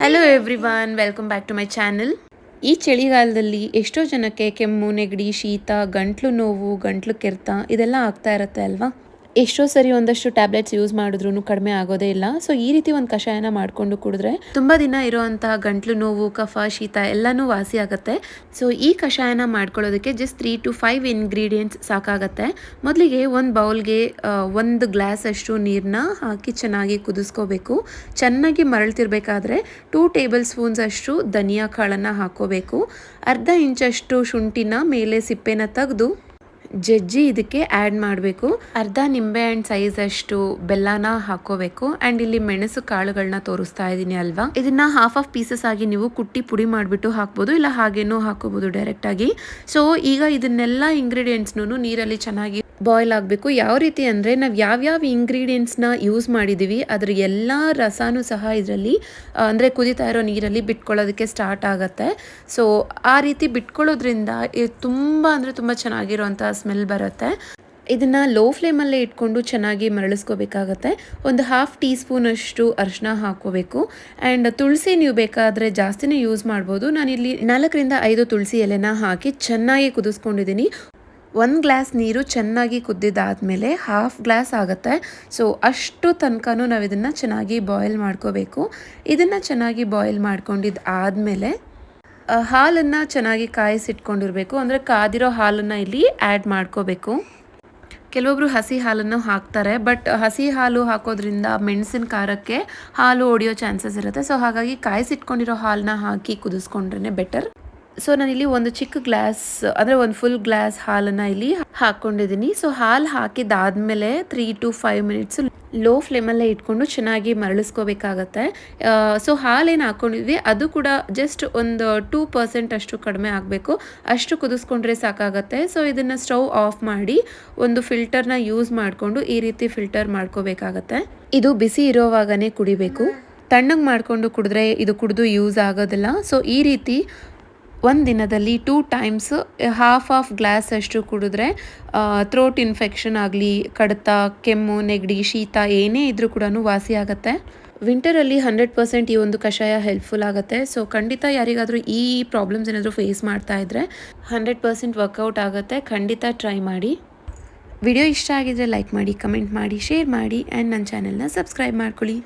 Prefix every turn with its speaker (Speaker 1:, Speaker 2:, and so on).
Speaker 1: Hello everyone welcome back to my channel ಈ ಚಳಿಗಾಲದಲ್ಲಿ ಎಷ್ಟೋ ಜನಕ್ಕೆ ಕೆಮ್ಮು, ನೆಗಡಿ, ಶೀತ, ಗಂಟ್ಲು ನೋವು, ಗಂಟ್ಲು ಕೆರೆತ ಇದೆಲ್ಲ ಆಗ್ತಾ ಇರುತ್ತೆ ಅಲ್ವಾ? ಎಷ್ಟೋ ಸರಿ ಒಂದಷ್ಟು ಟ್ಯಾಬ್ಲೆಟ್ಸ್ ಯೂಸ್ ಮಾಡಿದ್ರು ಕಡಿಮೆ ಆಗೋದೇ ಇಲ್ಲ. ಸೊ ಈ ರೀತಿ ಒಂದು ಕಷಾಯನ ಮಾಡಿಕೊಂಡು ಕುಡಿದ್ರೆ ತುಂಬ ದಿನ ಇರುವಂತಹ ಗಂಟ್ಲು ನೋವು, ಕಫ, ಶೀತ ಎಲ್ಲನೂ ವಾಸಿ ಆಗುತ್ತೆ. ಸೊ ಈ ಕಷಾಯನ ಮಾಡ್ಕೊಳ್ಳೋದಕ್ಕೆ just three to five ingredients ಸಾಕಾಗತ್ತೆ. ಮೊದಲಿಗೆ ಒಂದು ಬೌಲ್ಗೆ ಒಂದು ಗ್ಲಾಸ್ ಅಷ್ಟು ನೀರನ್ನ ಹಾಕಿ ಚೆನ್ನಾಗಿ ಕುದಿಸ್ಕೋಬೇಕು. ಚೆನ್ನಾಗಿ ಮರಳ್ತಿರ್ಬೇಕಾದ್ರೆ ಟೂ ಟೇಬಲ್ ಸ್ಪೂನ್ಸ್ ಅಷ್ಟು ಧನಿಯಾ ಕಾಳನ್ನು ಹಾಕೋಬೇಕು ಅರ್ಧ ಇಂಚಷ್ಟು ಶುಂಠಿನ ಮೇಲೆ ಸಿಪ್ಪೆನ ತೆಗೆದು ಜಜ್ಜಿ ಇದಕ್ಕೆ ಆ್ಯಡ್ ಮಾಡಬೇಕು. ಅರ್ಧ ನಿಂಬೆ ಹಣ್ಣು ಸೈಜ್ ಅಷ್ಟು ಬೆಲ್ಲನ ಹಾಕೋಬೇಕು ಆ್ಯಂಡ್ ಇಲ್ಲಿ ಮೆಣಸು ಕಾಳುಗಳನ್ನ ತೋರಿಸ್ತಾ ಇದ್ದೀನಿ ಅಲ್ವಾ? ಇದನ್ನ ಹಾಫ್ ಆಫ್ ಪೀಸಸ್ ಆಗಿ ನೀವು ಕುಟ್ಟಿ ಪುಡಿ ಮಾಡಿಬಿಟ್ಟು ಹಾಕ್ಬೋದು. ಇಲ್ಲ ಹಾಗೇನೂ ಹಾಕೋಬೋದು ಡೈರೆಕ್ಟ್ ಆಗಿ. ಸೊ ಈಗ ಇದನ್ನೆಲ್ಲ ಇಂಗ್ರೀಡಿಯೆಂಟ್ಸ್ನು ನೀರಲ್ಲಿ ಚೆನ್ನಾಗಿ ಬಾಯ್ಲ್ ಆಗಬೇಕು. ಯಾವ ರೀತಿ ಅಂದರೆ ನಾವು ಯಾವ್ಯಾವ ಇಂಗ್ರೀಡಿಯೆಂಟ್ಸ್ನ ಯೂಸ್ ಮಾಡಿದ್ದೀವಿ ಅದರ ಎಲ್ಲ ರಸನೂ ಸಹ ಇದರಲ್ಲಿ ಅಂದರೆ ಕುದಿತಾ ಇರೋ ನೀರಲ್ಲಿ ಬಿಟ್ಕೊಳ್ಳೋದಕ್ಕೆ ಸ್ಟಾರ್ಟ್ ಆಗುತ್ತೆ. ಸೊ ಆ ರೀತಿ ಬಿಟ್ಕೊಳ್ಳೋದ್ರಿಂದ ತುಂಬ ಅಂದರೆ ತುಂಬ ಚೆನ್ನಾಗಿರೋಂಥ ಸ್ಮೆಲ್ ಬರುತ್ತೆ. ಇದನ್ನು ಲೋ ಫ್ಲೇಮಲ್ಲೇ ಇಟ್ಕೊಂಡು ಚೆನ್ನಾಗಿ ಮರಳಿಸ್ಕೋಬೇಕಾಗತ್ತೆ. ಒಂದು ಹಾಫ್ ಟೀ ಸ್ಪೂನಷ್ಟು ಅರಿಶಿನ ಹಾಕೋಬೇಕು ಆ್ಯಂಡ್ ತುಳಸಿ ನೀವು ಬೇಕಾದರೆ ಜಾಸ್ತಿನೇ ಯೂಸ್ ಮಾಡ್ಬೋದು. ನಾನಿಲ್ಲಿ ನಾಲ್ಕರಿಂದ ಐದು ತುಳಸಿ ಎಲೆನ ಹಾಕಿ ಚೆನ್ನಾಗಿ ಕುದಿಸ್ಕೊಂಡಿದ್ದೀನಿ. ಒಂದು ಗ್ಲಾಸ್ ನೀರು ಚೆನ್ನಾಗಿ ಕುದ್ದಿದ್ದಾದಮೇಲೆ ಹಾಫ್ ಗ್ಲಾಸ್ ಆಗುತ್ತೆ. ಸೊ ಅಷ್ಟು ತನಕನೂ ನಾವು ಇದನ್ನು ಚೆನ್ನಾಗಿ ಬಾಯ್ಲ್ ಮಾಡ್ಕೋಬೇಕು. ಇದನ್ನು ಚೆನ್ನಾಗಿ ಬಾಯ್ಲ್ ಮಾಡ್ಕೊಂಡಿದ್ದು ಆದಮೇಲೆ ಹಾಲನ್ನು ಚೆನ್ನಾಗಿ ಕಾಯಿಸಿಟ್ಕೊಂಡಿರಬೇಕು. ಅಂದರೆ ಕಾದಿರೋ ಹಾಲನ್ನು ಇಲ್ಲಿ ಆ್ಯಡ್ ಮಾಡ್ಕೋಬೇಕು. ಕೆಲವೊಬ್ಬರು ಹಸಿ ಹಾಲನ್ನು ಹಾಕ್ತಾರೆ ಬಟ್ ಹಸಿ ಹಾಲು ಹಾಕೋದ್ರಿಂದ ಮೆಣಸಿನ ಖಾರಕ್ಕೆ ಹಾಲು ಒಡೆಯೋ ಚಾನ್ಸಸ್ ಇರುತ್ತೆ. ಸೊ ಹಾಗಾಗಿ ಕಾಯಿಸಿಟ್ಕೊಂಡಿರೋ ಹಾಲನ್ನ ಹಾಕಿ ಕುದಿಸ್ಕೊಂಡ್ರೇ ಬೆಟರ್ ಸೊ ನಾನಿಲ್ಲಿ ಒಂದು ಚಿಕ್ಕ ಗ್ಲಾಸ್, ಅಂದರೆ ಒಂದು ಫುಲ್ ಗ್ಲಾಸ್ ಹಾಲನ್ನು ಇಲ್ಲಿ ಹಾಕ್ಕೊಂಡಿದ್ದೀನಿ ಸೊ ಹಾಲು ಹಾಕಿದಾದ್ಮೇಲೆ three to five minutes low ಫ್ಲೇಮಲ್ಲೇ ಇಟ್ಕೊಂಡು ಚೆನ್ನಾಗಿ ಮರಳಿಸ್ಕೋಬೇಕಾಗತ್ತೆ. ಸೊ ಹಾಲೇನು ಹಾಕ್ಕೊಂಡಿದ್ವಿ ಅದು ಕೂಡ ಜಸ್ಟ್ ಒಂದು ಟೂ ಪರ್ಸೆಂಟ್ ಅಷ್ಟು ಕಡಿಮೆ ಆಗಬೇಕು. ಅಷ್ಟು ಕುದಿಸ್ಕೊಂಡ್ರೆ ಸಾಕಾಗತ್ತೆ. ಸೊ ಇದನ್ನು ಸ್ಟವ್ ಆಫ್ ಮಾಡಿ ಒಂದು ಫಿಲ್ಟರ್ನ ಯೂಸ್ ಮಾಡಿಕೊಂಡು ಈ ರೀತಿ ಫಿಲ್ಟರ್ ಮಾಡ್ಕೋಬೇಕಾಗತ್ತೆ. ಇದು ಬಿಸಿ ಇರೋವಾಗನೇ ಕುಡಿಬೇಕು. ತಣ್ಣಗೆ ಮಾಡಿಕೊಂಡು ಕುಡಿದ್ರೆ ಇದು ಕುಡಿದು ಯೂಸ್ ಆಗೋದಿಲ್ಲ. ಸೊ ಈ ರೀತಿ ಒಂದು ದಿನದಲ್ಲಿ two times half of glass ಅಷ್ಟು ಕುಡಿದ್ರೆ ಥ್ರೋಟ್ ಇನ್ಫೆಕ್ಷನ್ ಆಗಲಿ, ಕಡಿತ, ಕೆಮ್ಮು, ನೆಗಡಿ, ಶೀತ ಏನೇ ಇದ್ರೂ ಕೂಡ ವಾಸಿ ಆಗುತ್ತೆ. ವಿಂಟರಲ್ಲಿ ಹಂಡ್ರೆಡ್ ಪರ್ಸೆಂಟ್ ಈ ಒಂದು ಕಷಾಯ ಹೆಲ್ಪ್ಫುಲ್ ಆಗುತ್ತೆ. ಸೊ ಖಂಡಿತ ಯಾರಿಗಾದರೂ ಈ ಪ್ರಾಬ್ಲಮ್ಸ್ ಏನಾದರೂ ಫೇಸ್ ಮಾಡ್ತಾ ಇದ್ದರೆ ಹಂಡ್ರೆಡ್ ಪರ್ಸೆಂಟ್ ವರ್ಕೌಟ್ ಆಗುತ್ತೆ. ಖಂಡಿತ ಟ್ರೈ ಮಾಡಿ. ವಿಡಿಯೋ ಇಷ್ಟ ಆಗಿದ್ರೆ ಲೈಕ್ ಮಾಡಿ ಕಮೆಂಟ್ ಮಾಡಿ ಶೇರ್ ಮಾಡಿ ಆ್ಯಂಡ್ ನನ್ನ ಚಾನೆಲ್ನ ಸಬ್ಸ್ಕ್ರೈಬ್ ಮಾಡ್ಕೊಳ್ಳಿ.